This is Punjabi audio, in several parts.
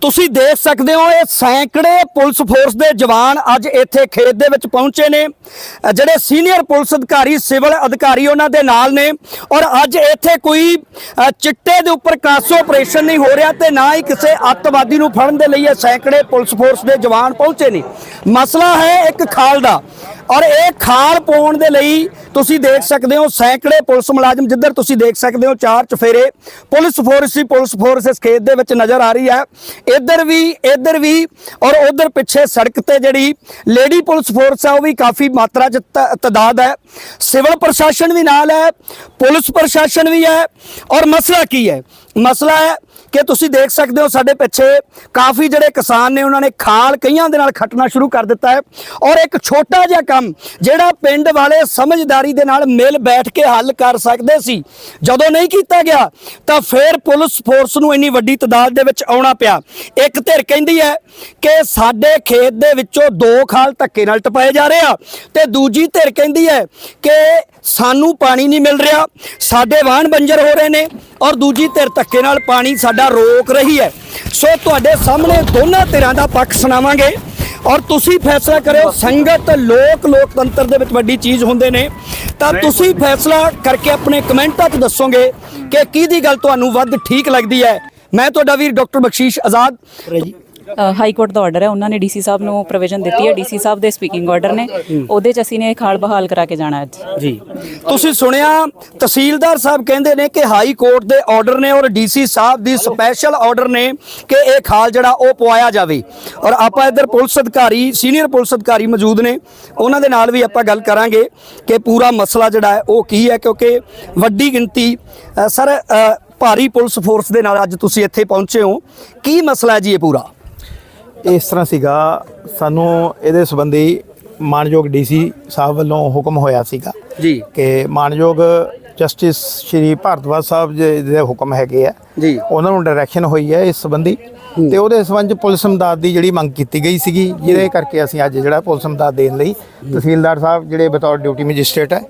ਤੁਸੀਂ ਦੇਖ ਸਕਦੇ ਹੋ ਇਹ ਸੈਂਕੜੇ ਪੁਲਿਸ ਫੋਰਸ ਦੇ ਜਵਾਨ ਅੱਜ ਇੱਥੇ ਖੇਤ ਦੇ ਵਿੱਚ ਪਹੁੰਚੇ ਨੇ। ਜਿਹੜੇ ਸੀਨੀਅਰ ਪੁਲਿਸ ਅਧਿਕਾਰੀ, ਸਿਵਲ ਅਧਿਕਾਰੀ ਉਹਨਾਂ ਦੇ ਨਾਲ ਨੇ ਔਰ ਅੱਜ ਇੱਥੇ ਕੋਈ ਚਿੱਟੇ ਦੇ ਉੱਪਰ ਕਾਸੋ ਆਪਰੇਸ਼ਨ ਨਹੀਂ ਹੋ ਰਿਹਾ ਤੇ ਨਾ ਹੀ ਕਿਸੇ ਅੱਤਵਾਦੀ ਨੂੰ ਫੜਨ ਦੇ ਲਈ ਇਹ ਸੈਂਕੜੇ ਪੁਲਿਸ ਫੋਰਸ ਦੇ ਜਵਾਨ ਪਹੁੰਚੇ ਨੇ। ਮਸਲਾ ਹੈ ਇੱਕ ਖਾਲ ਦਾ ਔਰ ਇਹ ਖਾਲ ਪਾਉਣ ਦੇ ਲਈ ਤੁਸੀਂ ਦੇਖ ਸਕਦੇ ਹੋ ਸੈਂਕੜੇ ਪੁਲਿਸ ਮੁਲਾਜ਼ਮ ਜਿੱਧਰ ਤੁਸੀਂ ਦੇਖ ਸਕਦੇ ਹੋ ਚਾਰ ਚਫੇਰੇ ਪੁਲਿਸ ਫੋਰਸ ਹੀ ਪੁਲਿਸ ਫੋਰਸ ਇਸ ਖੇਤ ਦੇ ਵਿੱਚ ਨਜ਼ਰ ਆ ਰਹੀ ਹੈ। ਇੱਧਰ ਵੀ ਇੱਧਰ ਵੀ ਔਰ ਉਧਰ ਪਿੱਛੇ ਸੜਕ ਤੇ ਜਿਹੜੀ ਲੇਡੀ ਪੁਲਿਸ ਫੋਰਸ ਹੈ ਉਹ ਵੀ ਕਾਫੀ ਮਾਤਰਾ ਚ ਤ- ਤਦਾਦ ਹੈ। ਸਿਵਲ ਪ੍ਰਸ਼ਾਸਨ ਵੀ ਨਾਲ ਹੈ, ਪੁਲਿਸ ਪ੍ਰਸ਼ਾਸਨ ਵੀ ਹੈ ਔਰ ਮਸਲਾ ਕੀ ਹੈ? ਮਸਲਾ ਹੈ ਕਿ ਤੁਸੀਂ ਦੇਖ ਸਕਦੇ ਹੋ ਸਾਡੇ ਪਿੱਛੇ ਕਾਫੀ ਜਿਹੜੇ ਕਿਸਾਨ ਨੇ, ਉਹਨਾਂ ਨੇ ਖਾਲ ਕਈਆਂ ਦੇ ਨਾਲ ਖੱਟਣਾ ਸ਼ੁਰੂ ਕਰ ਦਿੱਤਾ ਹੈ। ਔਰ ਇੱਕ ਛੋਟਾ ਜਿਹਾ ਕੰਮ, ਜਿਹੜਾ ਪਿੰਡ ਵਾਲੇ ਸਮਝਦਾਰੀ ਦੇ ਨਾਲ ਮਿਲ ਬੈਠ ਕੇ ਹੱਲ ਕਰ ਸਕਦੇ ਸੀ, ਜਦੋਂ ਨਹੀਂ ਕੀਤਾ ਗਿਆ, ਤਾਂ ਫਿਰ ਪੁਲਿਸ ਫੋਰਸ ਨੂੰ ਇੰਨੀ ਵੱਡੀ ਤਾਦਾਦ ਦੇ ਵਿੱਚ ਆਉਣਾ ਪਿਆ। ਇੱਕ ਧਿਰ ਕਹਿੰਦੀ ਹੈ ਕਿ ਸਾਡੇ ਖੇਤ ਦੇ ਵਿੱਚੋਂ ਦੋ ਖਾਲ ਧੱਕੇ ਨਾਲ ਟਪਾਏ ਜਾ ਰਹੇ ਆ, ਤੇ ਦੂਜੀ ਧਿਰ ਕਹਿੰਦੀ ਹੈ ਕਿ ਸਾਨੂੰ ਪਾਣੀ ਨਹੀਂ ਮਿਲ ਰਿਹਾ, ਸਾਡੇ ਵਾਹਣ ਬੰਜਰ ਹੋ ਰਹੇ ਨੇ, ਔਰ ਦੂਜੀ ਧਿਰ ਧੱਕੇ ਨਾਲ ਪਾਣੀ ਸਾਡਾ ਰੋਕ ਰਹੀ ਹੈ। ਸੋ ਤੁਹਾਡੇ ਸਾਹਮਣੇ ਦੋਨਾਂ ਧਿਰਾਂ ਦਾ ਪੱਖ ਸੁਣਾਵਾਂਗੇ ਔਰ ਤੁਸੀਂ ਫੈਸਲਾ ਕਰਿਓ ਸੰਗਤ ਲੋਕ ਲੋਕਤੰਤਰ ਦੇ ਵਿੱਚ ਵੱਡੀ ਚੀਜ਼ ਹੁੰਦੇ ਨੇ। ਤਾਂ ਤੁਸੀਂ ਫੈਸਲਾ ਕਰਕੇ ਆਪਣੇ ਕਮੈਂਟਾਂ 'ਚ ਦੱਸੋਗੇ ਕਿ ਕਿਹਦੀ ਗੱਲ ਤੁਹਾਨੂੰ ਵੱਧ ਠੀਕ ਲੱਗਦੀ ਹੈ। ਮੈਂ ਤੁਹਾਡਾ ਵੀਰ doctor Bakhshish Azad. High court ਦਾ ਆਰਡਰ ਹੈ। ਉਹਨਾਂ ਨੇ ਡੀਸੀ ਸਾਹਿਬ ਨੂੰ ਪ੍ਰੋਵੀਜ਼ਨ ਦਿੱਤੀ ਹੈ। ਡੀਸੀ ਸਾਹਿਬ ਦੇ ਸਪੀਕਿੰਗ ਆਰਡਰ ਨੇ। ਉਹਦੇ ਚ ਅਸੀਂ ਨੇ ਖਾਲ ਬਹਾਲ ਕਰਾ ਕੇ ਜਾਣਾ ਅੱਜ। ਜੀ। ਤੁਸੀਂ ਸੁਣਿਆ ਤਹਿਸੀਲਦਾਰ ਸਾਹਿਬ ਕਹਿੰਦੇ ਨੇ ਕਿ ਹਾਈ ਕੋਰਟ ਦੇ ਆਰਡਰ ਨੇ ਔਰ ਡੀਸੀ ਸਾਹਿਬ ਦੀ ਸਪੈਸ਼ਲ ਆਰਡਰ ਨੇ ਕਿ ਇਹ ਖਾਲ ਜਿਹੜਾ ਉਹ ਪਵਾਇਆ ਜਾਵੇ। ਔਰ ਆਪਾਂ ਇੱਧਰ ਪੁਲਿਸ ਅਧਿਕਾਰੀ ਸੀਨੀਅਰ ਪੁਲਿਸ ਅਧਿਕਾਰੀ ਮੌਜੂਦ ਨੇ। ਉਹਨਾਂ ਦੇ ਨਾਲ ਵੀ ਆਪਾਂ ਗੱਲ ਕਰਾਂਗੇ ਕਿ ਪੂਰਾ ਮਸਲਾ ਜਿਹੜਾ ਹੈ ਉਹ ਕੀ ਹੈ? ਕਿਉਂਕਿ ਵੱਡੀ ਗਿਣਤੀ ਸਰ ਭਾਰੀ ਪੁਲਿਸ ਫੋਰਸ ਦੇ ਨਾਲ ਅੱਜ ਤੁਸੀਂ ਇੱਥੇ ਪਹੁੰਚੇ ਹੋ। ਕੀ ਮਸਲਾ ਹੈ ਜੀ ਇਹ ਪੂਰਾ? ਇਸ ਤਰ੍ਹਾਂ ਸੀਗਾ ਸਾਨੂੰ ਇਹਦੇ ਸੰਬੰਧੀ ਮਾਨਯੋਗ ਡੀਸੀ ਸਾਹਿਬ ਵੱਲੋਂ ਹੁਕਮ ਹੋਇਆ ਸੀਗਾ ਜੀ। ਕਿ ਮਾਨਯੋਗ ਜਸਟਿਸ ਸ਼੍ਰੀ ਭਾਰਤਵਾਜ ਸਾਹਿਬ ਜੀ ਦੇ ਹੁਕਮ ਹੈਗੇ ਆ। ਜੀ। ਉਹਨਾਂ ਨੂੰ ਡਾਇਰੈਕਸ਼ਨ ਹੋਈ ਹੈ ਇਸ ਸੰਬੰਧੀ। ਤੇ ਉਹਦੇ ਸੰਬੰਧ ਪੁਲਿਸ ਮਦਦ ਦੀ ਜਿਹੜੀ ਮੰਗ ਕੀਤੀ ਗਈ ਸੀਗੀ ਜਿਹਦੇ ਕਰਕੇ ਅਸੀਂ ਅੱਜ ਜਿਹੜਾ ਪੁਲਿਸ ਮਦਦ ਦੇਣ ਲਈ ਤਹਿਸੀਲਦਾਰ ਸਾਹਿਬ ਜਿਹੜੇ ਬਤੌਰ ਡਿਊਟੀ ਮੈਜਿਸਟ੍ਰੇਟ ਹੈ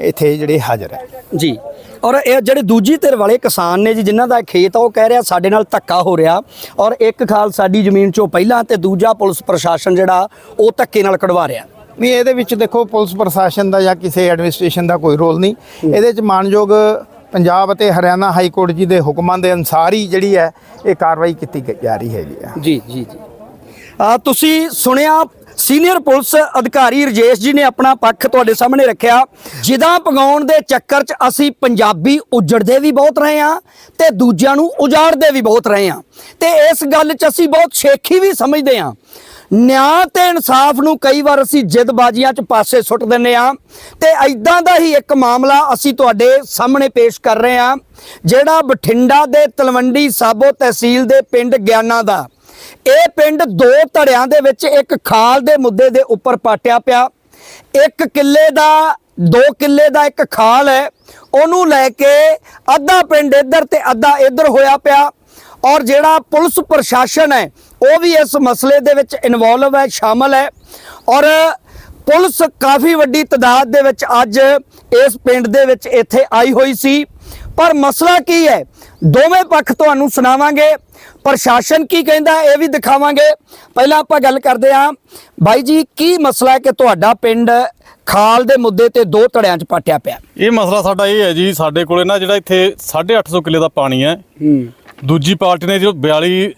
ਇੱਥੇ ਜਿਹੜੇ ਹਾਜ਼ਰ ਹੈ। ਜੀ। ਔਰ ਇਹ ਜਿਹੜੇ ਦੂਜੀ ਧਿਰ ਵਾਲੇ ਕਿਸਾਨ ਨੇ ਜੀ ਜਿਨ੍ਹਾਂ ਦਾ ਖੇਤ ਆ ਉਹ ਕਹਿ ਰਿਹਾ ਸਾਡੇ ਨਾਲ ਧੱਕਾ ਹੋ ਰਿਹਾ। ਔਰ ਇੱਕ ਖਾਲ ਸਾਡੀ ਜ਼ਮੀਨ ਚੋਂ ਪਹਿਲਾਂ ਤੇ ਦੂਜਾ ਪੁਲਿਸ ਪ੍ਰਸ਼ਾਸਨ ਜਿਹੜਾ ਉਹ ਧੱਕੇ ਨਾਲ ਕਢਵਾ ਰਿਹਾ। ਨਹੀਂ ਇਹਦੇ ਵਿੱਚ ਦੇਖੋ ਪੁਲਿਸ ਪ੍ਰਸ਼ਾਸਨ ਦਾ ਜਾਂ ਕਿਸੇ ਐਡਮਿਨਿਸਟ੍ਰੇਸ਼ਨ ਦਾ ਕੋਈ ਰੋਲ ਨਹੀਂ। ਇਹਦੇ ਵਿੱਚ ਮਾਨਯੋਗ ਪੰਜਾਬ ਅਤੇ ਹਰਿਆਣਾ ਹਾਈ ਕੋਰਟ ਜੀ ਦੇ ਹੁਕਮਾਂ ਦੇ ਅਨੁਸਾਰ ਹੀ ਜਿਹੜੀ ਹੈ ਇਹ ਕਾਰਵਾਈ ਕੀਤੀ ਜਾ ਰਹੀ ਹੈਗੀ ਆ। ਜੀ ਜੀ ਜੀ। ਆ ਤੁਸੀਂ ਸੁਣਿਆ ਸੀਨੀਅਰ ਪੁਲਿਸ ਅਧਿਕਾਰੀ ਰਜੇਸ਼ ਜੀ ਨੇ ਆਪਣਾ ਪੱਖ ਤੁਹਾਡੇ ਸਾਹਮਣੇ ਰੱਖਿਆ। ਜਿਦਾ ਪਗਾਉਣ ਦੇ ਚੱਕਰ 'ਚ ਅਸੀਂ ਪੰਜਾਬੀ ਉਜੜਦੇ ਵੀ ਬਹੁਤ ਰਹੇ ਆ ਤੇ ਦੂਜਿਆਂ ਨੂੰ ਉਜਾੜਦੇ ਵੀ ਬਹੁਤ ਰਹੇ ਆ ਤੇ ਇਸ ਗੱਲ 'ਚ ਅਸੀਂ ਬਹੁਤ ਸ਼ੇਖੀ ਵੀ ਸਮਝਦੇ ਆ ਨਿਆਂ ਤੇ ਇਨਸਾਫ ਨੂੰ ਕਈ ਵਾਰ ਅਸੀਂ ਜਿੱਦਬਾਜ਼ੀਆਂ 'ਚ ਪਾਸੇ ਸੁੱਟ ਦਿੰਨੇ ਆ ਤੇ ਐਦਾਂ ਦਾ ਹੀ ਇੱਕ ਮਾਮਲਾ ਅਸੀਂ ਤੁਹਾਡੇ ਸਾਹਮਣੇ ਪੇਸ਼ ਕਰ ਰਹੇ ਆ ਜਿਹੜਾ ਬਠਿੰਡਾ ਦੇ ਤਲਵੰਡੀ ਸਾਬੋ ਤਹਿਸੀਲ ਦੇ ਪਿੰਡ ਗਿਆਨਾ ਦਾ। ਇਹ ਪਿੰਡ ਦੋ ਧੜਿਆਂ ਦੇ ਵਿੱਚ ਇੱਕ ਖਾਲ ਦੇ ਮੁੱਦੇ ਦੇ ਉੱਪਰ ਪਾਟਿਆ ਪਿਆ। ਇੱਕ ਕਿੱਲੇ ਦਾ, ਦੋ ਕਿੱਲੇ ਦਾ ਇੱਕ ਖਾਲ ਹੈ। ਉਹਨੂੰ ਲੈ ਕੇ ਅੱਧਾ ਪਿੰਡ ਇੱਧਰ ਤੇ ਅੱਧਾ ਇੱਧਰ ਹੋਇਆ ਪਿਆ। ਔਰ ਜਿਹੜਾ ਪੁਲਿਸ ਪ੍ਰਸ਼ਾਸਨ ਹੈ ਉਹ ਵੀ ਇਸ ਮਸਲੇ ਦੇ ਵਿੱਚ ਇਨਵੋਲਵ ਹੈ ਸ਼ਾਮਲ ਹੈ ਔਰ ਪੁਲਿਸ ਕਾਫੀ ਵੱਡੀ ਤਦਾਦ ਦੇ ਵਿੱਚ ਅੱਜ ਇਸ ਪਿੰਡ ਦੇ ਵਿੱਚ ਇੱਥੇ ਆਈ ਹੋਈ ਸੀ। ਪਰ ਮਸਲਾ ਕੀ ਹੈ? ਦੋਵੇਂ ਪੱਖ ਤੁਹਾਨੂੰ ਸੁਣਾਵਾਂਗੇ। ਪ੍ਰਸ਼ਾਸਨ ਕੀ ਕਹਿੰਦਾ ਇਹ ਵੀ ਦਿਖਾਵਾਂਗੇ। ਪਹਿਲਾਂ ਆਪਾਂ ਗੱਲ ਕਰਦੇ ਹਾਂ। ਬਾਈ ਜੀ ਕੀ ਮਸਲਾ ਹੈ ਕਿ ਤੁਹਾਡਾ ਪਿੰਡ ਖਾਲ ਦੇ ਮੁੱਦੇ ਤੇ ਦੋ ਧੜਿਆਂ 'ਚ ਪਾਟਿਆ ਪਿਆ? ਇਹ ਮਸਲਾ ਸਾਡਾ ਇਹ ਹੈ ਜੀ ਸਾਡੇ ਕੋਲੇ ਨਾ ਜਿਹੜਾ ਇੱਥੇ 850 ਕਿੱਲੇ ਦਾ ਪਾਣੀ ਹੈ। ਦੂਜੀ ਪਾਰਟੀ ਨੇ ਜੋ 42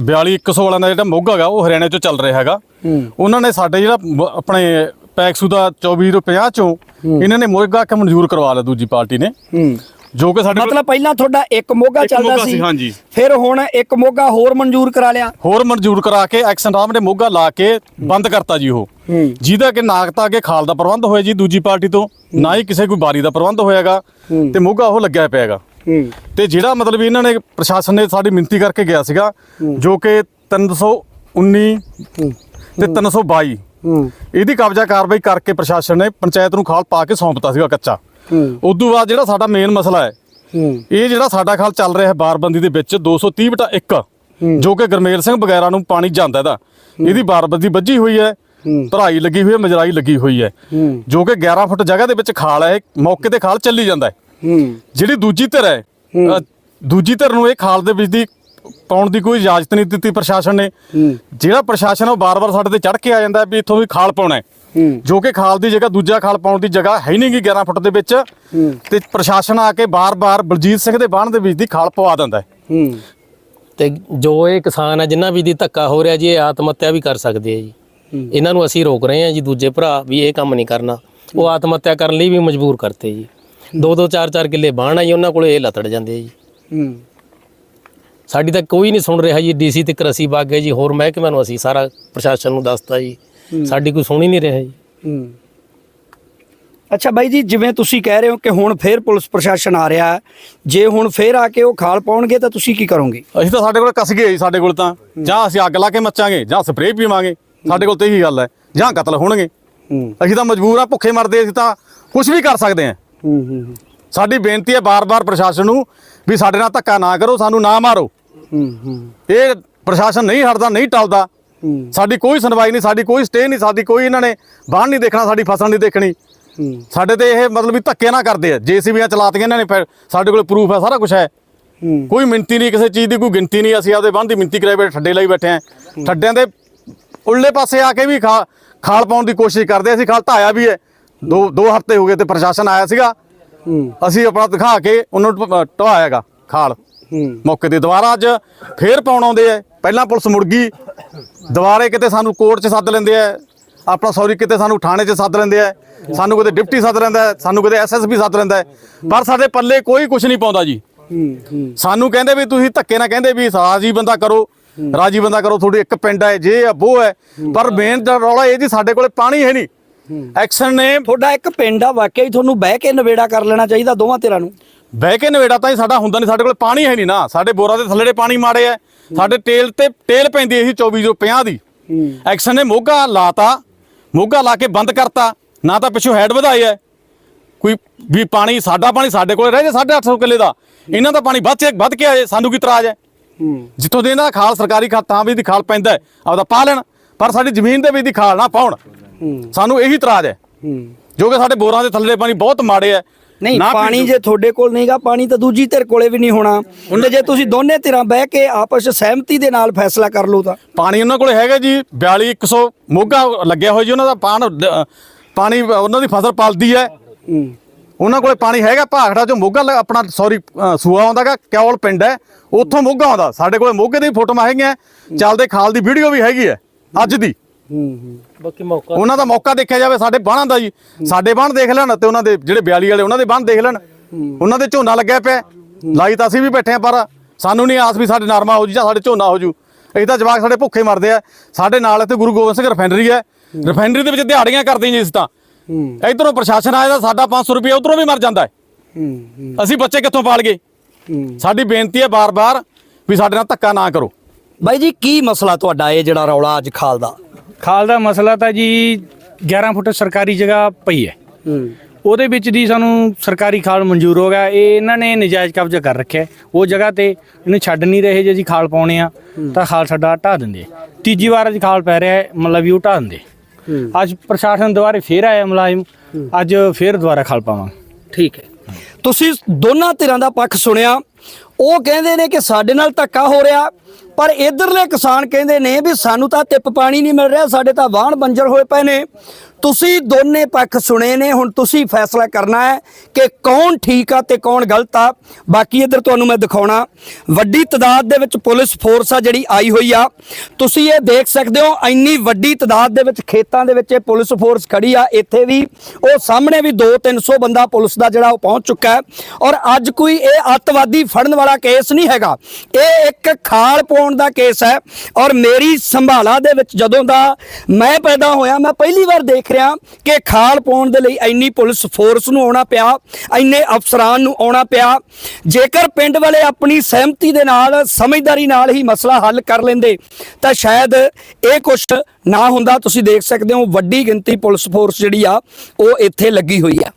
42 100 ਵਾਲਾ ਦਾ ਜਿਹੜਾ ਮੋਗਾ ਹੈਗਾ ਉਹ ਹਰਿਆਣੇ ਚੋਂ ਚੱਲ ਰਿਹਾ ਹੈਗਾ। ਉਹਨਾਂ ਨੇ ਸਾਡੇ ਜਿਹੜਾ ਮ- ਆਪਣੇ ਪੈਕਸੂ ਦਾ 2450 ਚੋਂ ਇਹਨਾਂ ਨੇ ਮੋਗਾ ਕਿ ਮਨਜ਼ੂਰ ਕਰਵਾ ਲਿਆ ਦੂਜੀ ਪਾਰਟੀ ਨੇ। ਜੋ ਕਿ ਸਾਡੇ ਕੋਲ- ਮਤਲਬ ਪਹਿਲਾਂ ਤੁਹਾਡਾ ਇੱਕ ਮੋਗਾ ਇੱਕ ਚੱਲਦਾ ਮੋਗਾ ਸੀ ਸੀ, ਹਾਂਜੀ। ਫਿਰ ਹੁਣ ਇੱਕ ਮੋਗਾ ਹੋਰ ਮਨਜ਼ੂਰ ਕਰਾ ਲਿਆ। ਹੋਰ ਮਨਜ਼ੂਰ ਕਰਾ ਕੇ ਐਕਸ਼ਨ ਰਾਮ ਨੇ ਮੋਗਾ ਲਾ ਕੇ ਬੰਦ ਕਰਤਾ ਜੀ ਉਹ। ਜਿਹਦਾ ਕਿ ਨਾਗਤਾ ਅੱਗੇ ਖਾਲ ਦਾ ਪ੍ਰਬੰਧ ਹੋਇਆ ਜੀ ਦੂਜੀ ਪਾਰਟੀ ਤੋਂ ਨਾ ਹੀ ਕਿਸੇ ਕੋਈ ਬਾਰੀ ਦਾ ਪ੍ਰਬੰਧ ਹੋਇਆਗਾ ਤੇ ਮੋਗਾ ਉਹ ਲੱਗਿਆ ਪਿਆਗਾ ਤੇ ਜਿਹੜਾ ਮਤਲਬ ਇਹਨਾਂ ਨੇ ਪ੍ਰਸ਼ਾਸਨ ਨੇ ਸਾਡੀ ਮਿੰਤੀ ਕਰਕੇ ਗਿਆ ਸੀਗਾ ਜੋ ਕਿ 319 ਤੇ 322 ਇਹਦੀ ਕਬਜ਼ਾ ਕਾਰਵਾਈ ਕਰਕੇ ਪ੍ਰਸ਼ਾਸਨ ਨੇ ਪੰਚਾਇਤ ਨੂੰ ਖਾਲ ਪਾ ਕੇ ਸੌਂਪਤਾ ਸੀਗਾ ਕੱਚਾ। ਉਦੋਂ ਬਾਅਦ ਜਿਹੜਾ ਸਾਡਾ ਮੇਨ ਮਸਲਾ ਹੈ ਇਹ ਜਿਹੜਾ ਸਾਡਾ ਖਾਲ ਚੱਲ ਰਿਹਾ ਹੈ ਬਾਰਬੰਦੀ ਦੇ ਵਿੱਚ 230 ਬਟਾ 1 ਜੋ ਕਿ ਗਰਮੇਲ ਸਿੰਘ ਵਗੈਰਾ ਨੂੰ ਪਾਣੀ ਜਾਂਦਾ ਇਹਦਾ ਇਹਦੀ ਬਾਰਬੰਦੀ ਵੱਜੀ ਹੋਈ ਹੈ ਭਰਾਈ ਲੱਗੀ ਹੋਈ ਹੈ ਮਜਰਾਈ ਲੱਗੀ ਹੋਈ ਹੈ। ਜੋ ਕਿ 11 ਫੁੱਟ ਜਗ੍ਹਾ ਦੇ ਵਿੱਚ ਖਾਲ ਹੈ ਮੌਕੇ ਤੇ ਖਾਲ ਚੱਲੀ ਜਾਂਦਾ ਹੈ। ਜਿਹੜੀ ਦੂਜੀ ਧਿਰ ਹੈ ਅ, ਦੂਜੀ ਧਿਰ ਨੂੰ ਇਹ ਖਾਲ ਦੇ ਵਿੱਚ ਦੀ ਪਾਉਣ ਦੀ ਕੋਈ ਇਜਾਜ਼ਤ ਨਹੀਂ ਦਿੱਤੀ ਪ੍ਰਸ਼ਾਸਨ ਨੇ। ਜਿਹੜਾ ਪ੍ਰਸ਼ਾਸਨ ਆ ਉਹ ਬਾਰ-ਬਾਰ ਸਾਡੇ ਤੇ ਚੜ ਕੇ ਆ ਜਾਂਦਾ ਵੀ ਇੱਥੋਂ ਵੀ ਖਾਲ ਪਾਉਣਾ ਹੈ। ਜੋ ਕਿ ਖਾਲ ਦੀ ਜਗ੍ਹਾ ਦੂਜਾ ਖਾਲ ਪਾਉਣ ਦੀ ਜਗ੍ਹਾ ਹੈ ਨਹੀਂ ਗੀ 11 ਫੁੱਟ ਦੇ ਵਿੱਚ। ਤੇ ਪ੍ਰਸ਼ਾਸਨ ਆ ਕੇ ਬਾਰ-ਬਾਰ ਬਲਜੀਤ ਸਿੰਘ ਦੇ ਬਾਣ ਦੇ ਵਿੱਚ ਦੀ ਖਾਲ ਪਵਾ ਦਿੰਦਾ ਹੈ। ਤੇ ਜੋ ਇਹ ਕਿਸਾਨ ਆ ਜਿਨ੍ਹਾਂ ਵੀ ਦੀ ਧੱਕਾ ਹੋ ਰਿਹਾ ਜੀ ਇਹ ਆਤਮ ਹੱਤਿਆ ਵੀ ਕਰ ਸਕਦੇ ਆ ਜੀ। ਇਹਨਾਂ ਨੂੰ ਅਸੀਂ ਰੋਕ ਰਹੇ ਹਾਂ ਜੀ ਦੂਜੇ ਭਰਾ ਵੀ ਇਹ ਕੰਮ ਨਹੀਂ ਕਰਨਾ। ਉਹ ਆਤਮ ਹੱਤਿਆ ਕਰਨ ਲਈ ਵੀ ਮਜਬੂਰ ਕਰਤੇ ਜੀ। ਦੋ ਦੋ ਚਾਰ ਚਾਰ ਕਿੱਲੇ ਬਾਣ ਆ ਜੀ ਉਹਨਾਂ ਕੋਲੇ ਇਹ ਲਤੜ ਜਾਂਦੇ ਆ ਜੀ। ਸਾਡੀ ਤਾਂ ਕੋਈ ਨਹੀਂ ਸੁਣ ਰਿਹਾ ਜੀ ਡੀਸੀ ਤੱਕ ਅਸੀਂ ਵਗ ਗਏ ਜੀ ਹੋਰ ਮਹਿਕਮਿਆਂ ਨੂੰ ਅਸੀਂ ਸਾਰਾ ਪ੍ਰਸ਼ਾਸਨ ਨੂੰ ਦੱਸਤਾ ਜੀ। ਸਾਡੀ ਕੋਈ ਸੁਣ ਹੀ ਨਹੀਂ ਰਿਹਾ ਜੀ। ਅੱਛਾ ਬਾਈ ਜੀ ਜਿਵੇਂ ਤੁਸੀਂ ਕਹਿ ਰਹੇ ਹੋ ਕਿ ਹੁਣ ਫੇਰ ਪੁਲਿਸ ਪ੍ਰਸ਼ਾਸਨ ਆ ਰਿਹਾ ਹੈ ਜੇ ਹੁਣ ਫੇਰ ਆ ਕੇ ਉਹ ਖਾਲ ਪਾਉਣਗੇ ਤਾਂ ਤੁਸੀਂ ਕੀ ਕਰੋਗੇ? ਅਸੀਂ ਤਾਂ ਸਾਡੇ ਕੋਲ ਕਸ ਗਏ ਜੀ ਸਾਡੇ ਕੋਲ ਤਾਂ। ਜਾਂ ਅਸੀਂ ਅੱਗ ਲਾ ਕੇ ਮੱਚਾਂਗੇ ਜਾਂ ਸਪਰੇਅ ਪੀਵਾਂਗੇ ਸਾਡੇ ਕੋਲ ਤੇ ਇਹੀ ਗੱਲ ਹੈ। ਜਾਂ ਕਤਲ ਹੋਣਗੇ। ਅਸੀਂ ਤਾਂ ਮਜਬੂਰ ਆ ਭੁੱਖੇ ਮਰਦੇ ਅਸੀਂ ਤਾਂ ਕੁਝ ਵੀ ਕਰ ਸਕਦੇ ਹਾਂ ਸਾਡੀ ਬੇਨਤੀ ਹੈ ਬਾਰ-ਬਾਰ ਪ੍ਰਸ਼ਾਸਨ ਨੂੰ ਵੀ ਸਾਡੇ ਨਾਲ ਧੱਕਾ ਨਾ ਕਰੋ ਸਾਨੂੰ ਨਾ ਮਾਰੋ। ਇਹ ਪ੍ਰਸ਼ਾਸਨ ਨਹੀਂ ਹਟਦਾ ਨਹੀਂ ਟਲਦਾ। ਸਾਡੀ ਕੋਈ ਸੁਣਵਾਈ ਨਹੀਂ ਸਾਡੀ ਕੋਈ ਸਟੇ ਨਹੀਂ ਸਾਡੀ ਕੋਈ ਇਹਨਾਂ ਨੇ ਬਾਹਰ ਨਹੀਂ ਦੇਖਣਾ ਸਾਡੀ ਫਸਲ ਨਹੀਂ ਦੇਖਣੀ। ਸਾਡੇ ਤੇ ਇਹ ਮਤਲਬ ਵੀ ਧੱਕੇ ਨਾ ਕਰਦੇ ਆ। ਜੇਸੀਬੀਆਂ ਚਲਾਤੀਆਂ ਇਹਨਾਂ ਨੇ ਸਾਡੇ ਕੋਲ ਪ੍ਰੂਫ ਹੈ ਸਾਰਾ ਕੁਝ ਹੈ। ਕੋਈ ਮਿੰਤੀ ਨਹੀਂ ਕਿਸੇ ਚੀਜ਼ ਦੀ ਕੋਈ ਗਿਣਤੀ ਨਹੀਂ ਅਸੀਂ ਆਪਦੇ ਬੰਦ ਦੀ ਮਿੰਤੀ ਕਰਾਏ ਬੈਠੇ ਠੱਡੇ ਲਈ ਬੈਠੇ ਆ। ਠੱਡਿਆਂ ਦੇ ਉਰਲੇ ਪਾਸੇ ਆ ਕੇ ਵੀ ਖਾਲ ਪਾਉਣ ਦੀ ਕੋਸ਼ਿਸ਼ ਕਰਦੇ ਅਸੀਂ ਖਾਲ ਢਾਇਆ ਵੀ ਹੈ। ਦੋ ਦੋ ਹਫ਼ਤੇ ਹੋ ਗਏ ਤੇ ਪ੍ਰਸ਼ਾਸਨ ਆਇਆ ਸੀਗਾ। ਅਸੀਂ ਆਪਣਾ ਦਿਖਾ ਕੇ ਉਹਨਾਂ ਨੂੰ ਢਵਾਇਆਗਾ ਖਾਲ। ਮੌਕੇ ਤੇ ਦੁਬਾਰਾ ਅੱਜ ਫੇਰ ਪਾਉਣ ਆਉਂਦੇ ਆ ਪਹਿਲਾਂ ਪੁਲਿਸ ਮੁੜ ਗਈ। ਦੁਬਾਰੇ ਕਿਤੇ ਸਾਨੂੰ ਕੋਰਟ 'ਚ ਸੱਦ ਲੈਂਦੇ ਆ ਆਪਣਾ ਸੌਰੀ ਕਿਤੇ ਸਾਨੂੰ ਥਾਣੇ 'ਚ ਸੱਦ ਲੈਂਦੇ ਆ ਸਾਨੂੰ ਕਿਤੇ ਡਿਪਟੀ ਸੱਦ ਲੈਂਦਾ ਸਾਨੂੰ ਕਿਤੇ ਐਸਐਸਪੀ ਸੱਦ ਲੈਂਦਾ। ਪਰ ਸਾਡੇ ਪੱਲੇ ਕੋਈ ਕੁਝ ਨਹੀਂ ਪਾਉਂਦਾ ਜੀ। ਸਾਨੂੰ ਕਹਿੰਦੇ ਵੀ ਤੁਸੀਂ ਧੱਕੇ ਨਾ ਕਹਿੰਦੇ ਵੀ ਰਾਜੀ ਬੰਦਾ ਕਰੋ ਰਾਜੀ ਬੰਦਾ ਕਰੋ ਤੁਹਾਡੀ ਇੱਕ ਪਿੰਡ ਹੈ ਜੇ ਆ ਉਹ ਹੈ ਪਰ ਮੇਨ ਰੌਲਾ ਇਹ ਜੀ ਸਾਡੇ ਕੋਲੇ ਪਾਣੀ ਹੈ ਨਹੀਂ। ਐਕਸ਼ਨ ਨੇ ਤੁਹਾਡਾ ਇੱਕ ਪਿੰਡ ਆ ਵਾਕਿਆ ਹੀ ਤੁਹਾਨੂੰ ਬਹਿ ਕੇ ਨਵੇੜਾ ਕਰ ਲੈਣਾ ਚਾਹੀਦਾ ਦੋਵਾਂ ਧਿਰਾਂ ਨੂੰ। ਬਹਿ ਕੇ ਨਵੇੜਾ ਤਾਂ ਹੀ ਸਾਡਾ ਹੁੰਦਾ ਨਹੀਂ ਸਾਡੇ ਕੋਲ ਪਾਣੀ ਹੈ ਨਹੀਂ ਨਾ। ਸਾਡੇ ਬੋਰਾਂ ਦੇ ਥੱਲੜੇ ਪਾਣੀ ਮਾੜੇ ਐ ਸਾਡੇ ਟੇਲ ਤੇ ਟੇਲ ਪੈਂਦੀ ਹੈ ਸੀ 24 ਜੋ 50 ਦੀ। ਐਕਸ਼ਨ ਨੇ ਮੋਗਾ ਲਾਤਾ ਮੋਗਾ ਲਾ ਕੇ ਬੰਦ ਕਰਤਾ। ਨਾ ਤਾਂ ਪਿੱਛੋਂ ਹੈਡ ਵਧਾਈ ਐ ਕੋਈ ਵੀ ਪਾਣੀ ਸਾਡਾ ਪਾਣੀ ਸਾਡੇ ਕੋਲ ਰਹਿ ਜੇ 850 ਕਿੱਲੇ ਦਾ। ਇਹਨਾਂ ਦਾ ਪਾਣੀ ਵੱਧ ਵੱਧ ਕੇ ਆਏ ਸਾਨੂੰ ਕੀ ਇਤਰਾਜ਼ ਹੈ? ਜਿੱਥੋਂ ਦੇ ਇਹਨਾਂ ਦਾ ਖਾਲ ਸਰਕਾਰੀ ਖਾਤਾਂ ਵੀ ਦੀ ਖਾਲ ਪੈਂਦਾ ਹੈ, ਆਪਦਾ ਪਾ ਲੈਣ। ਪਰ ਸਾਡੀ ਜ਼ਮੀਨ ਦੇ ਵਿੱਚ ਦੀ ਖਾਲ ਨਾ ਪਾਉਣ। ਸਾਨੂੰ ਇਹੀ ਇਤਰਾਜ਼ ਹੈ ਜੋ ਕਿ ਸਾਡੇ ਬੋਰਾਂ ਦੇ ਥੱਲੇ ਪਾਣੀ ਬਹੁਤ ਮਾੜੇ ਹੈ। ਨਹੀਂ ਪਾਣੀ ਜੇ ਤੁਹਾਡੇ ਕੋਲ ਨਹੀਂਗਾ ਪਾਣੀ ਤਾਂ ਦੂਜੀ ਧਿਰ ਕੋਲੇ ਵੀ ਨਹੀਂ ਹੋਣਾ। ਤੇ ਜੇ ਤੁਸੀਂ ਦੋਨੇ ਧਿਰਾਂ ਬਹਿ ਕੇ ਆਪਸ ਵਿੱਚ ਸਹਿਮਤੀ ਦੇ ਨਾਲ ਫੈਸਲਾ ਕਰ ਲਓ ਤਾਂ। ਪਾਣੀ ਉਹਨਾਂ ਕੋਲ ਹੈਗਾ ਜੀ 42 100 ਮੋਗਾ ਲੱਗਿਆ ਹੋਇਆ ਜੀ ਉਹਨਾਂ ਦਾ ਪਾਣ ਪਾਣੀ ਉਹਨਾਂ ਦੀ ਫਸਲ ਪਲਦੀ ਹੈ। ਉਹਨਾਂ ਕੋਲੇ ਪਾਣੀ ਹੈਗਾ ਭਾਖੜਾ ਚੋਂ ਮੋਗਾ ਆਪਣਾ ਸੌਰੀ ਸੂਆ ਆਉਂਦਾਗਾ ਕਿਉਲ ਪਿੰਡ ਹੈ। ਉੱਥੋਂ ਮੋਗਾ ਆਉਂਦਾ। ਸਾਡੇ ਕੋਲੇ ਮੋਗੇ ਦੀ ਫੋਟੋਆਂ ਹੈਗੀਆਂ ਚੱਲਦੇ ਖਾਲ ਦੀ ਵੀਡੀਓ ਵੀ ਹੈਗੀ ਹੈ ਅੱਜ ਦੀ। ਬਾਕੀ ਮੌਕਾ ਉਹਨਾਂ ਦਾ ਮੌਕਾ ਦੇਖਿਆ ਜਾਵੇ ਸਾਡੇ ਬਾਣਾਂ ਦਾ ਜੀ। ਸਾਡੇ ਬਾਣ ਦੇਖ ਲੈਣ ਤੇ ਉਹਨਾਂ ਦੇ ਜਿਹੜੇ 42 ਵਾਲੇ ਉਹਨਾਂ ਦੇ ਬਾਣ ਦੇਖ ਲੈਣ। ਉਹਨਾਂ ਦੇ ਝੋਨਾ ਲੱਗਿਆ ਪਿਆ। ਹੈ। ਲਾਈ ਤਾਂ ਅਸੀਂ ਵੀ ਬੈਠੇ ਆ ਪਰ ਸਾਨੂੰ ਨਹੀਂ ਆਸ ਵੀ ਸਾਡੇ ਨਰਮਾ ਹੋ ਜੂ ਜਾਂ ਸਾਡੇ ਝੋਨਾ ਹੋ ਜੂ। ਅਸੀਂ ਤਾਂ ਜਵਾਕ ਸਾਡੇ ਭੁੱਖੇ ਮਰਦੇ ਆ। ਸਾਡੇ ਨਾਲ ਇੱਥੇ ਗੁਰੂ ਗੋਬਿੰਦ ਸਿੰਘ ਰਿਫਾਈਨਰੀ ਹੈ। ਰਿਫਾਈਨਰੀ ਦੇ ਵਿੱਚ ਦਿਹਾੜੀਆਂ ਕਰਦੇ ਜੀ ਅਸੀਂ ਤਾਂ। ਇਧਰੋਂ ਪ੍ਰਸ਼ਾਸਨ ਆਇਆ ਸਾਡਾ 500 ਰੁਪਏ ਉਧਰੋਂ ਵੀ ਮਰ ਜਾਂਦਾ ਹੈ। ਅਸੀਂ ਬੱਚੇ ਕਿੱਥੋਂ ਪਾਲ ਗਏ? ਸਾਡੀ ਬੇਨਤੀ ਹੈ ਬਾਰ-ਬਾਰ ਵੀ ਸਾਡੇ ਨਾਲ ਧੱਕਾ ਨਾ ਕਰੋ। ਬਾਈ ਜੀ ਕੀ ਮਸਲਾ ਤੁਹਾਡਾ ਇਹ ਜਿਹੜਾ ਰੌਲਾ ਅੱਜ ਖਾਲ ਦਾ ਖਾਲ ਦਾ ਮਸਲਾ ਤਾਂ ਜੀ 11 ਫੁੱਟ ਸਰਕਾਰੀ ਜਗ੍ਹਾ ਪਈ ਹੈ। ਉਹਦੇ ਵਿੱਚ ਦੀ ਸਾਨੂੰ ਸਰਕਾਰੀ ਖਾਲ ਮਨਜ਼ੂਰ ਹੋ ਗਿਆ। ਇਹ ਇਹਨਾਂ ਨੇ ਨਜਾਇਜ਼ ਕਬਜ਼ਾ ਕਰ ਰੱਖਿਆ। ਉਹ ਜਗ੍ਹਾ ਤੇ ਇਹਨੂੰ ਛੱਡ ਨਹੀਂ ਰਹੇ ਜੇ ਅਸੀਂ ਖਾਲ ਪਾਉਣੇ ਆ ਤਾਂ ਖਾਲ ਸਾਡਾ ਢਾਹ ਦਿੰਦੇ ਤੀਜੀ ਵਾਰ ਅੱਜ ਖਾਲ ਪੈ ਰਿਹਾ ਮਤਲਬ ਵੀ ਉਹ ਢਾਹ ਦਿੰਦੇ ਅੱਜ ਪ੍ਰਸ਼ਾਸਨ ਦੁਆਰੇ ਫੇਰ ਆਇਆ ਮੁਲਾਜ਼ਮ। ਅੱਜ ਫੇਰ ਦੁਬਾਰਾ ਖਾਲ ਪਾਵਾਂਗੇ। ਠੀਕ ਹੈ। ਤੁਸੀਂ ਦੋਨਾਂ ਧਿਰਾਂ ਦਾ ਪੱਖ ਸੁਣਿਆ। ਉਹ ਕਹਿੰਦੇ ਨੇ ਕਿ ਸਾਡੇ ਨਾਲ ਧੱਕਾ ਹੋ ਰਿਹਾ, ਪਰ ਇਧਰਲੇ ਕਿਸਾਨ ਕਹਿੰਦੇ ਨੇ ਵੀ ਸਾਨੂੰ ਤਾਂ ਟਿੱਪ ਪਾਣੀ ਨਹੀਂ ਮਿਲ ਰਿਹਾ, ਸਾਡੇ ਤਾਂ ਵਾਹਣ ਬੰਜਰ ਹੋਏ ਪਏ ਨੇ। ਤੁਸੀਂ ਦੋਨੇ ਪੱਖ ਸੁਣੇ ਨੇ, ਹੁਣ ਤੁਸੀਂ ਫੈਸਲਾ ਕਰਨਾ ਹੈ ਕਿ ਕੌਣ ਠੀਕ ਆ ਤੇ ਕੌਣ ਗਲਤ ਆ। ਬਾਕੀ ਇਧਰ ਤੁਹਾਨੂੰ ਮੈਂ ਦਿਖਾਉਣਾ। ਵੱਡੀ ਤਦਾਦ ਦੇ ਵਿੱਚ ਪੁਲਿਸ ਫੋਰਸ ਆ ਜਿਹੜੀ ਆਈ ਹੋਈ ਆ। ਤੁਸੀਂ ਇਹ ਦੇਖ ਸਕਦੇ ਹੋ, ਇੰਨੀ ਵੱਡੀ ਤਦਾਦ ਦੇ ਵਿੱਚ ਖੇਤਾਂ ਦੇ ਵਿੱਚ ਇਹ ਪੁਲਿਸ ਫੋਰਸ ਖੜੀ ਆ। ਇੱਥੇ ਵੀ ਉਹ ਸਾਹਮਣੇ ਵੀ 2-300 ਬੰਦਾ ਪੁਲਿਸ ਦਾ ਜਿਹੜਾ ਉਹ ਪਹੁੰਚ ਚੁੱਕਾ ਹੈ। ਔਰ ਅੱਜ ਕੋਈ ਇਹ ਅੱਤਵਾਦੀ ਫੜਨ ਵਾਲਾ ਕੇਸ ਨਹੀਂ ਹੈਗਾ। ਇਹ ਇੱਕ ਖਾਲ ਪਾਉਣ ਦਾ ਕੇਸ ਹੈ ਔਰ ਮੇਰੀ ਸੰਭਾਲਾ ਦੇ ਵਿੱਚ ਜਦੋਂ ਦਾ ਮੈਂ ਪੈਦਾ ਹੋਇਆ, ਮੈਂ ਪਹਿਲੀ ਵਾਰ ਦੇਖ ਰਿਹਾ ਕਿ ਖਾਲ ਪਾਉਣ ਦੇ ਲਈ ਇੰਨੀ ਪੁਲਿਸ ਫੋਰਸ ਨੂੰ ਆਉਣਾ ਪਿਆ, ਇੰਨੇ ਅਫਸਰਾਂ ਨੂੰ ਆਉਣਾ ਪਿਆ। ਜੇਕਰ ਪਿੰਡ ਵਾਲੇ ਆਪਣੀ ਸਹਿਮਤੀ ਦੇ ਨਾਲ, ਸਮਝਦਾਰੀ ਨਾਲ ਹੀ ਮਸਲਾ ਹੱਲ ਕਰ ਲੈਂਦੇ, ਤਾਂ ਸ਼ਾਇਦ ਇਹ ਕੁਝ ਨਾ ਹੁੰਦਾ। ਤੁਸੀਂ ਦੇਖ ਸਕਦੇ ਹੋ, ਵੱਡੀ ਗਿਣਤੀ ਪੁਲਿਸ ਫੋਰਸ ਜਿਹੜੀ ਆ, ਉਹ ਇੱਥੇ ਲੱਗੀ ਹੋਈ ਆ